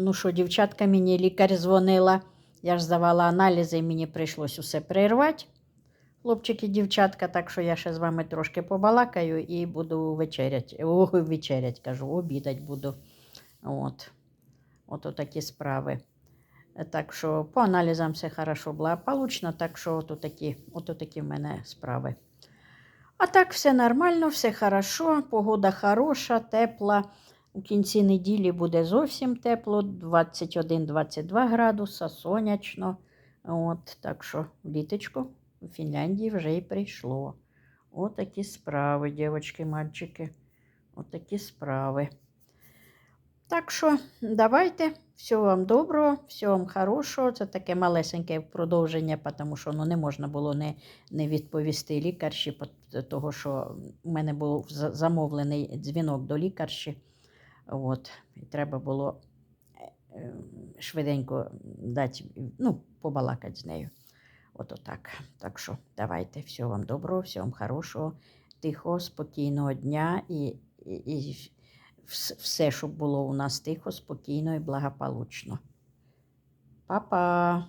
Ну що, дівчатка, мені лікар дзвонила. Я ж здавала аналізи, і мені прийшлось усе перервати. Хлопчики, дівчатка, так що я ще з вами трошки побалакаю і буду вечерять. О, вечерять, кажу, обідать буду. От. От такі справи. Так що по аналізам все хорошо благополучно, так що от такі, от такі в мене справи. А так, все нормально, все хорошо, погода хороша, тепла. У кінці неділі буде зовсім тепло, 21-22 градуса, сонячно. От, так що літочко у Фінляндії вже і прийшло. Отакі справи, дівчатки, мальчики. Отакі справи. Так що давайте, всього вам доброго, всього вам хорошого. Це таке малесеньке продовження, тому що ну, не можна було не, не відповісти лікарші, того що у мене був замовлений дзвінок до лікарші. От, і треба було е, швиденько дати, ну, побалакати з нею. От отак. Так що давайте, всього вам доброго, всього вам хорошого, тихого, спокійного дня і, і, і все, щоб було у нас тихо, спокійно і благополучно. Па-па!